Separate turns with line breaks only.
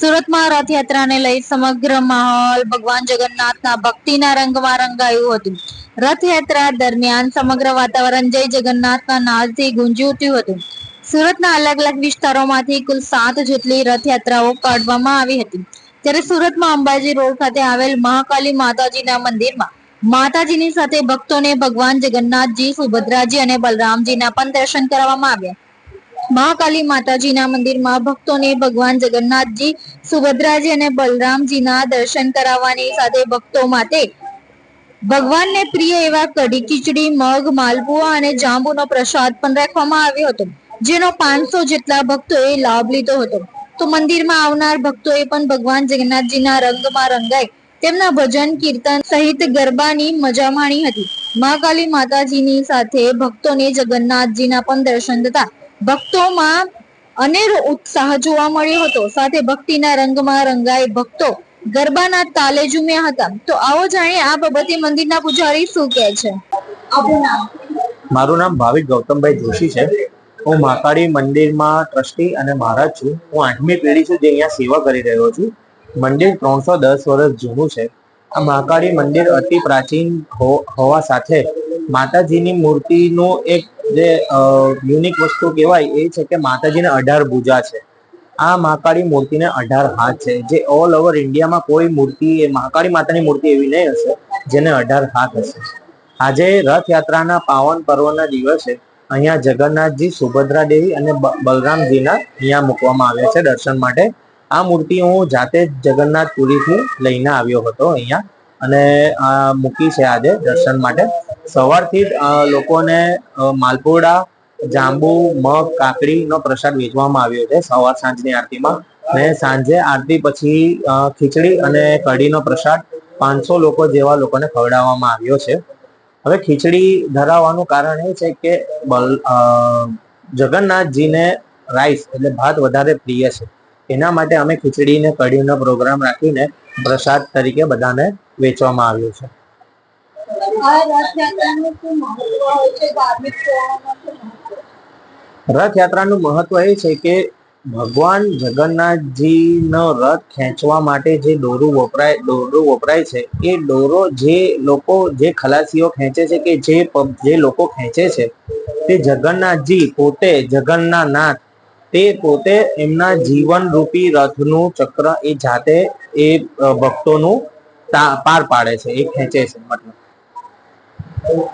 સુરતમાં રથયાત્રાને લઈ સમગ્ર માહોલ ભગવાન જગન્નાથના ભક્તિના રંગમાં રંગાયું હતું. રથયાત્રા દરમિયાન સમગ્ર વાતાવરણ જય જગન્નાથના નાદથી ગુંજી ઉઠ્યું હતું. સુરતના અલગ અલગ વિસ્તારોમાંથી કુલ સાત જેટલી રથયાત્રાઓ કાઢવામાં આવી હતી. ત્યારે સુરતમાં અંબાજી રોડ ખાતે આવેલ મહાકાલી માતાજીના મંદિરમાં માતાજીની સાથે ભક્તોને ભગવાન જગન્નાથજી, સુભદ્રાજી અને બલરામજીના પણ દર્શન કરવામાં આવ્યા. મહાકાલી માતાજીના મંદિરમાં ભક્તોને ભગવાન જગન્નાથજી, સુભદ્રાજી અને બલરામજીના દર્શન કરાવવાની સાથે ભક્તો માટે ભગવાનને પ્રિય એવા કઢી ખીચડી, મગ, માલપુઆ અને જાંબુનો પ્રસાદ પણ રાખવામાં આવ્યો હતો, જેનો પાંચસો જેટલા ભક્તોએ લાભ લીધો હતો. તો મંદિરમાં આવનાર ભક્તોએ પણ ભગવાન જગન્નાથજીના રંગમાં રંગાઈ તેમના ભજન, કીર્તન સહિત ગરબાની મજા માણી હતી. મહાકાલી માતાજીની સાથે ભક્તોને જગન્નાથજીના પણ દર્શન થતા ભક્તોમાં અનેરો ઉત્સાહ જોવા મળ્યો હતો. સાથે ભક્તિના રંગમાં રંગાઈ ભક્તો ગરબાના તાલે ઝૂમ્યા હતા. તો આવો જાણીએ આ બાબતે મંદિરના પૂજારી શું કહે છે?
મારું નામ ભાવિક ગૌતમભાઈ જોશી છે. હું મહાકાળી મંદિરમાં ટ્રસ્ટી અને મહારાજ છું. હું આઠમી પેઢી છું જે અહીંયા સેવા કરી રહ્યો છું. મંદિર ત્રણસો દસ વર્ષ જૂનું છે. આ મહાકાળી મંદિર અતિ પ્રાચીન હો- હોવા સાથે માતાજીની મૂર્તિનું એક જે યુનિક વસ્તુ કહેવાય એ છે કે માતાજીને અઢાર ભૂજા છે. આ મહાકાળી મૂર્તિને અઢાર હાથ છે. જે ઓલ ઓવર ઇન્ડિયામાં કોઈ મૂર્તિ, મહાકાળી માતાની મૂર્તિ એવી નહીં હશે, જેને અઢાર હાથ હશે. આજે રથયાત્રાના પાવન પર્વના દિવસે અહીંયા જગન્નાથજી, સુભદ્રા દેવી અને બલરામજીના અહીંયા મૂકવામાં આવ્યા છે દર્શન માટે. આ મૂર્તિ હું જાતે જગન્નાથપુરીથી લઈને આવ્યો હતો અહીંયા. અને મૂકી છે આજે દર્શન માટે. સવારથી જ લોકોને માલપુડા, જાંબુ, મગ, કાકડીનો પ્રસાદ વેચવામાં આવ્યો છે સવાર સાંજની આરતીમાં. ને સાંજે આરતી પછી ખીચડી અને કઢીનો પ્રસાદ પાંચસો લોકો જેવા લોકોને ખવડાવવામાં આવ્યો છે. હવે ખીચડી ધરાવવાનું કારણ એ છે કે બલ જગન્નાથજીને રાઈસ એટલે ભાત વધારે પ્રિય છે. એના માટે અમે ખીચડી ને કઢીનો પ્રોગ્રામ રાખીને પ્રસાદ તરીકે બધાને વેચવામાં આવ્યો છે
રથયાત્રાનું મહત્વ
એ છે કે ભગવાન જગન્નાથજીનો રથ ખેંચવા માટે જે દોરું વપરાય દોરું વપરાય છે, એ દોરો જે લોકો, જે ખલાસીઓ ખેંચે છે કે જે જે લોકો ખેંચે છે, તે જગન્નાથજી પોતે જગન્નાથ તે પોતે એમના જીવન રૂપી રથનું ચક્ર એ જાતે એ ભક્તોનું પાર પાડે છે, એ ખેંચે છે, મતલબ.